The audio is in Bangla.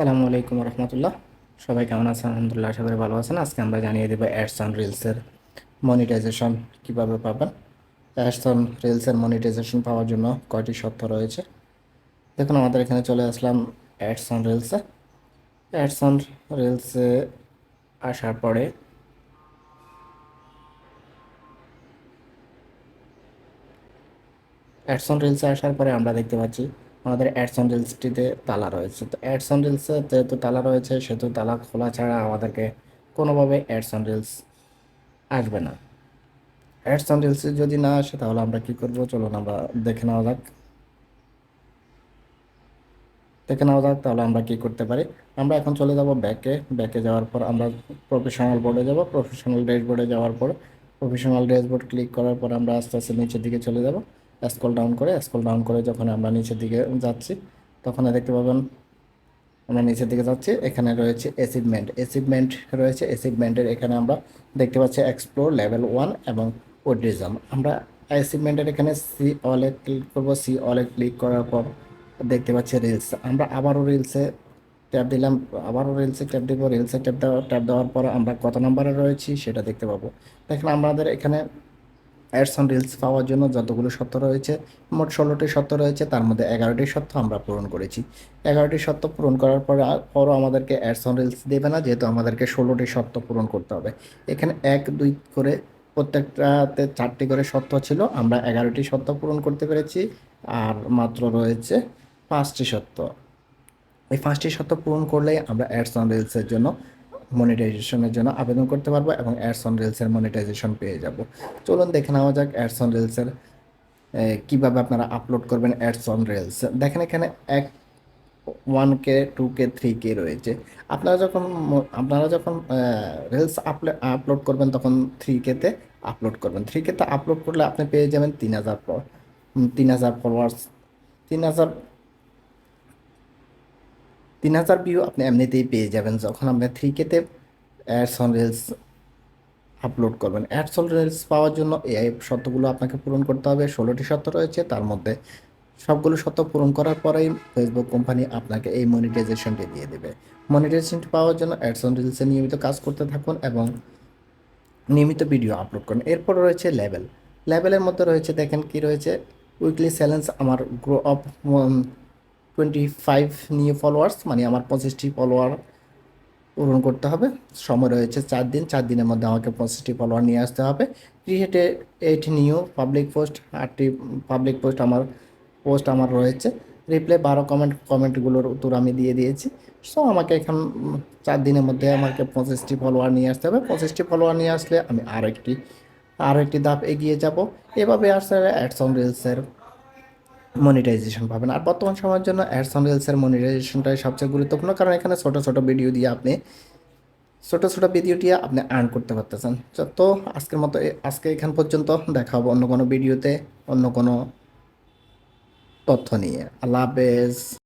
সালামু আলাইকুম রহমতুল্লাহ। সবাই কেমন আছেন? আলহামদুলিল্লাহ, আশা করি ভালো আছেন। আজকে আমরা জানিয়ে দেবো অ্যাডস অন রিলসের মনিটাইজেশন কীভাবে পাবেন। অ্যাডস অন রিলসের মনিটাইজেশন পাওয়ার জন্য কয়টি শর্ত রয়েছে। দেখুন, আমাদের এখানে চলে আসলাম অ্যাডস অন রিলসে অ্যাডস অন রিলসে আসার পরে অ্যাডসন রিলসে আসার পরে আমরা দেখতে পাচ্ছি আমাদের অ্যাডসন রিলসটিতে তালা রয়েছে। তো অ্যাডসন রিলসে যেহেতু তালা রয়েছে, সেহেতু তালা খোলা ছাড়া আমাদেরকে কোনোভাবে অ্যাডসন রিলস আসবে না। অ্যাডসন রিলসে যদি না আসে, তাহলে আমরা কি করব? চলুন আমরা দেখে নেওয়া যাক। দেখে নেওয়া যাক, তাহলে আমরা কি করতে পারি? আমরা এখন চলে যাব ব্যাকে ব্যাকে যাওয়ার পর আমরা প্রফেশনাল বোর্ডে যাব। প্রফেশনাল ড্যাশবোর্ডে যাওয়ার পর প্রফেশনাল ড্যাশবোর্ড ক্লিক করার পর আমরা আস্তে আস্তে নিচের দিকে চলে যাব। স্ক্রল ডাউন করে স্ক্রল ডাউন করে যখন আমরা নিচের দিকে যাচ্ছি, তখন দেখতে পাবেন আমরা নিচের দিকে যাচ্ছি, এখানে রয়েছে অ্যাচিভমেন্ট অ্যাচিভমেন্ট রয়েছে অ্যাচিভমেন্টের এখানে আমরা দেখতে পাচ্ছি এক্সপ্লোর লেভেল ওয়ান এবং ওড্রিজম আমরা অ্যাচিভমেন্টের এখানে সি অলে ক্লিক করব সি অলে ক্লিক করার পর দেখতে পাচ্ছি রিলস আমরা আবারও রিলসে ট্যাপ দিলাম, আবারও রিলসে ট্যাপ দিব। রিলসে ট্যাপ দেওয়া ট্যাপ দেওয়ার পর আমরা কত নম্বরে রয়েছি সেটা দেখতে পাবো। দেখেন আমাদের এখানে অ্যাডস অন রিলস পাওয়ার জন্য যতগুলো শর্ত রয়েছে, মোট ষোলোটি শর্ত রয়েছে, তার মধ্যে এগারোটি শর্ত আমরা পূরণ করেছি। এগারোটি শর্ত পূরণ করার পরে পরও আমাদেরকে অ্যাডস অন রিলস দেবে না, যেহেতু আমাদেরকে ষোলোটি শর্ত পূরণ করতে হবে। এখানে এক, দুই করে প্রত্যেকটাতে চারটি করে শর্ত ছিল, আমরা এগারোটি শর্ত পূরণ করতে পেরেছি, আর মাত্র রয়েছে পাঁচটি শর্ত এই পাঁচটি শর্ত পূরণ করলেই আমরা অ্যাডস অন রিলসের জন্য মনিটাইজেশনের জন্য আবেদন করতে পারব এবং অ্যাডস অন রিলসের মনিটাইজেশন পেয়ে যাব। চলুন দেখে নেওয়া যাক অ্যাডস অন রিলসের কীভাবে আপনারা আপলোড করবেন অ্যাডস অন রিলস দেখেন এখানে এক one K two K three K রয়েছে। আপনারা যখন আপনারা যখন রিলস আপলোড করবেন তখন থ্রি কেতে আপলোড করবেন। থ্রি কেতে আপলোড করলে আপনি পেয়ে যাবেন তিন হাজার তিন হাজার ফলোয়ার্স তিন হাজার তিন হাজার ভিউ আপনি এমনিতেই পেয়ে যাবেন যখন আপনি থ্রি কেতে অ্যাডস অন রিলস আপলোড করবেন। অ্যাডস অন রিলস পাওয়ার জন্য এই শর্তগুলো আপনাকে পূরণ করতে হবে। ষোলোটি শর্ত রয়েছে, তার মধ্যে সবগুলো শর্ত পূরণ করার পরেই ফেসবুক কোম্পানি আপনাকে এই মনিটাইজেশনটি দিয়ে দেবে। মনিটাইজেশনটি পাওয়ার জন্য অ্যাডস অন রিলসে নিয়মিত কাজ করতে থাকুন এবং নিয়মিত ভিডিও আপলোড করুন। এরপর রয়েছে লেভেল লেভেলের মধ্যে রয়েছে, দেখেন কি রয়েছে? উইকলি চ্যালেঞ্জ আমার grow of twenty five new followers মানে আমার পঁচিশটি ফলোয়ার পূরণ করতে হবে। সময় রয়েছে চার দিন, চার দিনের মধ্যে আমাকে পঁচিশটি ফলোয়ার নিয়ে আসতে হবে। ক্রিয়েটে এইট নিউ পাবলিক পোস্ট আটটি পাবলিক পোস্ট আমার পোস্ট আমার রয়েছে। রিপ্লে বারো কমেন্ট কমেন্টগুলোর উত্তর আমি দিয়ে দিয়েছি। সো আমাকে এখন চার দিনের মধ্যে আমাকে পঁচিশটি ফলোয়ার নিয়ে আসতে হবে। পঁচিশটি ফলোয়ার নিয়ে আসলে আমি আরও একটি আরও একটি ধাপ এগিয়ে যাব। এভাবে আসলে অ্যাডস অন রিলসের মনিটাইজেশন পাবেন। আর বর্তমান সময়ের জন্য অ্যাডস অন রিলসের মনিটাইজেশনটাই সবচেয়ে গুরুত্বপূর্ণ, কারণ এখানে ছোটো ছোটো ভিডিও দিয়ে আপনি, ছোটো ছোটো ভিডিওটি আপনি আর্ন করতে পারতেছেন। তো- আজকের মতো আজকে এখান পর্যন্ত দেখা হবে অন্য কোনো ভিডিওতে অন্য কোনো তথ্য নিয়ে। আল্লাহ হাফেজ।